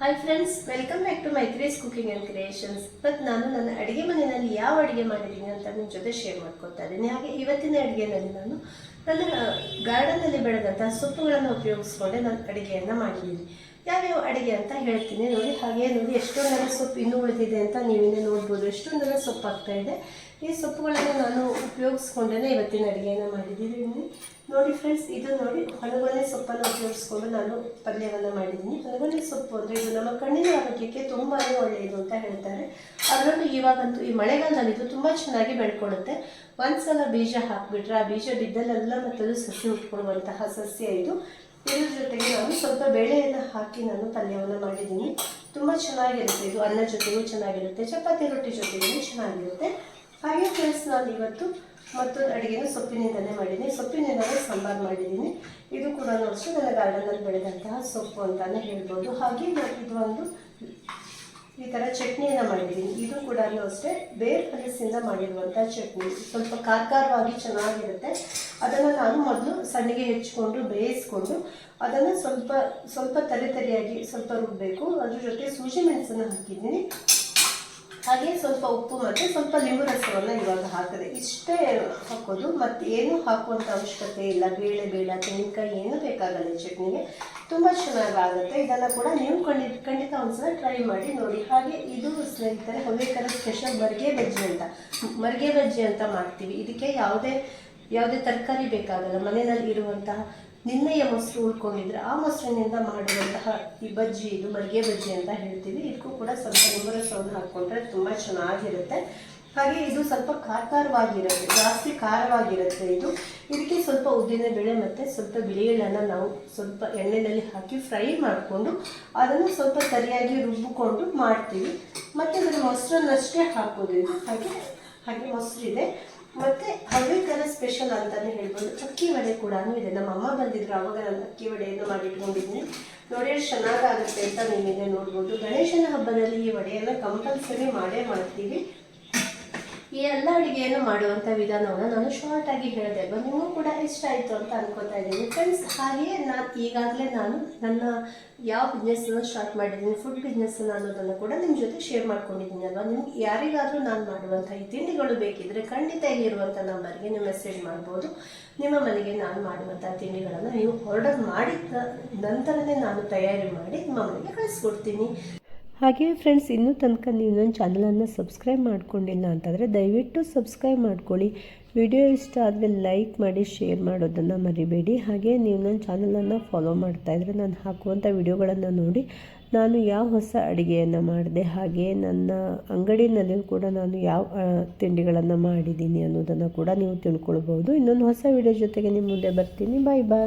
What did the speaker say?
Hi friends welcome back to Maithri's cooking and creations ಇವತ್ತು ನಾನು ನನ್ನ ಅಡುಗೆ ಮನೆಯಲ್ಲಿ ಯಾವ ಅಡುಗೆ ಮಾಡಿದ್ದೀನಿ ಅಂತ ನಿಮ್ಮ ಜೊತೆ ಶೇರ್ ಮಾಡ್ಕೊತಾ ಇದ್ದೀನಿ. ಹಾಗೆ ಇವತ್ತಿನ ಅಡುಗೆನಲ್ಲಿ ನಾನು ನನ್ನ ಗಾರ್ಡನಲ್ಲಿ ಬೆಳೆದಂಥ ಸೊಪ್ಪುಗಳನ್ನು ಉಪಯೋಗಿಸ್ಕೊಂಡೆ ನಾನು ಅಡುಗೆಯನ್ನು ಮಾಡಿದ್ದೀನಿ. ಯಾವ್ಯಾವ ಅಡುಗೆ ಅಂತ ಹೇಳ್ತೀನಿ. ನೋಡಿ, ಹಾಗೆ ನೋಡಿ ಎಷ್ಟೊಂದರ ಸೊಪ್ಪು ಇನ್ನೂ ಉಳಿದಿದೆ ಅಂತ ನೀವಿನ್ನೇ ನೋಡ್ಬೋದು. ಎಷ್ಟೊಂದರ ಸೊಪ್ಪು ಆಗ್ತಾ ಈ ಸೊಪ್ಪುಗಳನ್ನು ನಾನು ಉಪಯೋಗಿಸ್ಕೊಂಡೇ ಇವತ್ತಿನ ಅಡುಗೆಯನ್ನು ಮಾಡಿದ್ದೀನಿ. ನೋಡಿ ಫ್ರೆಂಡ್ಸ್ ಇದು ನೋಡಿ ಹೊಲಗೊನೆ ಸೊಪ್ಪನ್ನು ಉಪಯೋಗಿಸ್ಕೊಂಡು ನಾನು ಪಲ್ಯವನ್ನು ಮಾಡಿದ್ದೀನಿ. ಹೊಲಗೊನೆ ಸೊಪ್ಪು ಅಂದರೆ ಇದು ನಮ್ಮ ಕಣ್ಣಿನ ಆರೋಗ್ಯಕ್ಕೆ ತುಂಬಾ ಒಳ್ಳೆಯದು ಅಂತ ಹೇಳ್ತಾರೆ. ಅದರಲ್ಲೂ ಇವಾಗಂತೂ ಈ ಮಳೆಗಾಲದಲ್ಲಿ ಇದು ತುಂಬ ಚೆನ್ನಾಗಿ ಬೆಳ್ಕೊಳ್ಳುತ್ತೆ. ಒಂದ್ಸಲ ಬೀಜ ಹಾಕಿಬಿಟ್ರೆ ಆ ಬೀಜ ಬಿದ್ದಲ್ಲೆಲ್ಲ ಮತ್ತದು ಸಸಿ ಉಟ್ಕೊಳ್ಳುವಂತಹ ಸಸ್ಯ ಇದು. ಇದ್ರ ಜೊತೆಗೆ ನಾನು ಸ್ವಲ್ಪ ಬೇಳೆಯನ್ನು ಹಾಕಿ ನಾನು ಪಲ್ಯವನ್ನು ಮಾಡಿದ್ದೀನಿ. ತುಂಬ ಚೆನ್ನಾಗಿರುತ್ತೆ ಇದು. ಅನ್ನ ಜೊತೆಗೂ ಚೆನ್ನಾಗಿರುತ್ತೆ. ಚಪಾತಿ ರೊಟ್ಟಿ ಜೊತೆಗೂ ಚೆನ್ನಾಗಿರುತ್ತೆ. ಹಾಗೆ ಫ್ರೆಂಡ್ಸ್ ನಾನು ಇವತ್ತು ಮತ್ತೊಂದು ಅಡುಗೆನ ಸೊಪ್ಪಿನಿಂದಲೇ ಮಾಡಿದ್ದೀನಿ. ಸೊಪ್ಪಿನಿಂದಲೇ ಸಾಂಬಾರು ಮಾಡಿದ್ದೀನಿ. ಇದು ಕೂಡ ಅಷ್ಟೇ ನನ್ನ ಗಾರ್ಡನಲ್ಲಿ ಬೆಳೆದಂತಹ ಸೊಪ್ಪು ಅಂತಲೇ ಹೇಳ್ಬೋದು. ಹಾಗೆ ಇದು ಒಂದು ಈ ಥರ ಚಟ್ನಿಯನ್ನು ಮಾಡಿದ್ದೀನಿ. ಇದು ಕೂಡ ಅಷ್ಟೇ. ಬೇರ್ ಹಲಸಿಂದ ಮಾಡಿರುವಂಥ ಚಟ್ನಿ. ಸ್ವಲ್ಪ ಖಾರ ಖಾರವಾಗಿ ಚೆನ್ನಾಗಿರುತ್ತೆ. ಅದನ್ನು ನಾನು ಮೊದಲು ಸಣ್ಣಗೆ ಹೆಚ್ಚಿಕೊಂಡು ಬೇಯಿಸ್ಕೊಂಡು ಅದನ್ನು ಸ್ವಲ್ಪ ಸ್ವಲ್ಪ ತಲೆ ತರಿಯಾಗಿ ಸ್ವಲ್ಪ ರುಬ್ಬಬೇಕು ಅದ್ರ ಜೊತೆ ಸೂಜಿ ಮೆಣಸನ್ನು ಹಾಕಿದ್ದೀನಿ. ಹಾಗೆ ಸ್ವಲ್ಪ ಉಪ್ಪು ಮತ್ತು ಸ್ವಲ್ಪ ಲಿಂಬು ರಸವನ್ನು ಇವಾಗ ಹಾಕಿದೆ ಇಷ್ಟೇ ಹಾಕೋದು. ಮತ್ತು ಏನು ಹಾಕುವಂಥ ಅವಶ್ಯಕತೆ ಇಲ್ಲ. ಬೇಳೆ ಬೇಡ ತೆಂಗಿನಕಾಯಿ ಏನು ಬೇಕಾಗಲ್ಲ ಚಟ್ನಿಗೆ. ತುಂಬ ಚೆನ್ನಾಗಾಗುತ್ತೆ. ಇದನ್ನು ಕೂಡ ನೀವು ಖಂಡಿತ ಖಂಡಿತ ಒಂದ್ಸಲ ಟ್ರೈ ಮಾಡಿ ನೋಡಿ. ಹಾಗೆ ಇದು ಸ್ನೇಹಿತರೆ, ಹೊಗೆಕರ ಸ್ಪೆಷಲ್ ಮರ್ಗೆ ಬಜ್ಜಿ ಅಂತ. ಮರ್ಗೆ ಬಜ್ಜಿ ಅಂತ ಮಾಡ್ತೀವಿ. ಇದಕ್ಕೆ ಯಾವುದೇ ಯಾವುದೇ ತರಕಾರಿ ಬೇಕಾಗಲ್ಲ. ಮನೆಯಲ್ಲಿ ಇರುವಂತಹ ನಿನ್ನೆಯ ಮೊಸರು ಉಳ್ಕೊಂಡಿದ್ರೆ ಆ ಮೊಸರಿನಿಂದ ಮಾಡುವಂತಹ ಈ ಬಜ್ಜಿ, ಇದು ಮಡಿಗೆ ಬಜ್ಜಿ ಅಂತ ಹೇಳ್ತೀವಿ. ಇದಕ್ಕೂ ಕೂಡ ಸ್ವಲ್ಪ ನಿಂಬರಸವನ್ನು ಹಾಕ್ಕೊಂಡ್ರೆ ತುಂಬ ಚೆನ್ನಾಗಿರುತ್ತೆ. ಹಾಗೆ ಇದು ಸ್ವಲ್ಪ ಖಾರ ಖಾರವಾಗಿರುತ್ತೆ, ಜಾಸ್ತಿ ಖಾರವಾಗಿರುತ್ತೆ ಇದು. ಇದಕ್ಕೆ ಸ್ವಲ್ಪ ಉದ್ದಿನ ಬೇಳೆ ಮತ್ತು ಸ್ವಲ್ಪ ಬಿಳಿ ಎಳ್ಳನ್ನು ನಾವು ಸ್ವಲ್ಪ ಎಣ್ಣೆಯಲ್ಲಿ ಹಾಕಿ ಫ್ರೈ ಮಾಡಿಕೊಂಡು ಅದನ್ನು ಸ್ವಲ್ಪ ಸರಿಯಾಗಿ ರುಬ್ಬಿಕೊಂಡು ಮಾಡ್ತೀವಿ. ಮತ್ತು ಇದರ ಮೊಸರನ್ನಷ್ಟೇ ಹಾಕೋದು ಹಾಗೆ ಹಾಗೆ ಮೊಸರಿದೆ. ಮತ್ತೆ ಹವ್ಯಕರ ಸ್ಪೆಷಲ್ ಅಂತಾನೆ ಹೇಳ್ಬೋದು. ಅಕ್ಕಿ ವಡೆ ಕೂಡ ಇದೆ. ನಮ್ಮ ಅಮ್ಮ ಬಂದಿದ್ರು, ಅವಾಗ ನಾನು ಅಕ್ಕಿ ವಡೆಯನ್ನು ಮಾಡಿಟ್ಕೊಂಡಿದ್ದೀನಿ. ನೋಡಿ ಚೆನ್ನಾಗಾಗುತ್ತೆ ಅಂತ ನೀವಿದೆ ನೋಡ್ಬೋದು. ಗಣೇಶನ ಹಬ್ಬದಲ್ಲಿ ಈ ವಡೆಯನ್ನು ಕಂಪಲ್ಸರಿ ಮಾಡೇ ಮಾಡ್ತೀವಿ. ಈ ಎಲ್ಲ ಅಡುಗೆಯನ್ನು ಮಾಡುವಂಥ ವಿಧಾನವನ್ನು ನಾನು ಶಾರ್ಟ್ ಆಗಿ ಹೇಳಿದೆ. ಅಲ್ವಾ ನಿಮಗೂ ಕೂಡ ಇಷ್ಟ ಆಯಿತು ಅಂತ ಅನ್ಕೋತಾ ಇದ್ದೀನಿ. ಫ್ರೆಂಡ್ಸ್ ಹಾಗೆಯೇ ನಾನು ಈಗಾಗಲೇ ನಾನು ನನ್ನ ಯಾವ ಬಿಸ್ನೆಸ್ಸನ್ನು ಸ್ಟಾರ್ಟ್ ಮಾಡಿದ್ದೀನಿ ಫುಡ್ ಬಿಸ್ನೆಸ್ ಅನ್ನೋದನ್ನು ಕೂಡ ನಿಮ್ಮ ಜೊತೆ ಶೇರ್ ಮಾಡ್ಕೊಂಡಿದ್ದೀನಿ ಅಲ್ವಾ? ನಿಮ್ಗೆ ಯಾರಿಗಾದರೂ ನಾನು ಮಾಡುವಂಥ ಈ ತಿಂಡಿಗಳು ಬೇಕಿದ್ರೆ ಖಂಡಿತ ಇಲ್ಲಿರುವಂಥ ನಂಬರ್ಗೆ ನೀವು ಮೆಸೇಜ್ ಮಾಡ್ಬೋದು. ನಿಮ್ಮ ಮನೆಗೆ ನಾನು ಮಾಡುವಂಥ ತಿಂಡಿಗಳನ್ನು ನೀವು ಆರ್ಡರ್ ಮಾಡಿದ ನಂತರನೇ ನಾನು ತಯಾರಿ ಮಾಡಿ ನಿಮ್ಮ ಮನೆಗೆ ಕಳಿಸ್ಕೊಡ್ತೀನಿ. ಹಾಗೆ ಫ್ರೆಂಡ್ಸ್ ಇನ್ನೂ ತನಕ ನೀವು ನನ್ನ ಚಾನಲನ್ನು ಸಬ್ಸ್ಕ್ರೈಬ್ ಮಾಡ್ಕೊಂಡಿಲ್ಲ ಅಂತಂದರೆ ದಯವಿಟ್ಟು ಸಬ್ಸ್ಕ್ರೈಬ್ ಮಾಡ್ಕೊಳ್ಳಿ. ವಿಡಿಯೋ ಇಷ್ಟ ಆದರೆ ಲೈಕ್ ಮಾಡಿ ಶೇರ್ ಮಾಡೋದನ್ನು ಮರಿಬೇಡಿ. ಹಾಗೆ ನೀವು ನನ್ನ ಚಾನಲನ್ನು ಫಾಲೋ ಮಾಡ್ತಾಯಿದ್ರೆ ನಾನು ಹಾಕುವಂಥ ವಿಡಿಯೋಗಳನ್ನು ನೋಡಿ ನಾನು ಯಾವ ಹೊಸ ಅಡುಗೆಯನ್ನು ಮಾಡಿದೆ, ಹಾಗೆ ನನ್ನ ಅಂಗಡಿನಲ್ಲಿಯೂ ಕೂಡ ನಾನು ಯಾವ ತಿಂಡಿಗಳನ್ನು ಮಾಡಿದ್ದೀನಿ ಅನ್ನೋದನ್ನು ಕೂಡ ನೀವು ತಿಳ್ಕೊಳ್ಬೋದು ಇನ್ನೊಂದು ಹೊಸ ವಿಡಿಯೋ ಜೊತೆಗೆ ನಿಮ್ಮ ಮುಂದೆ ಬರ್ತೀನಿ. ಬಾಯ್ ಬಾಯ್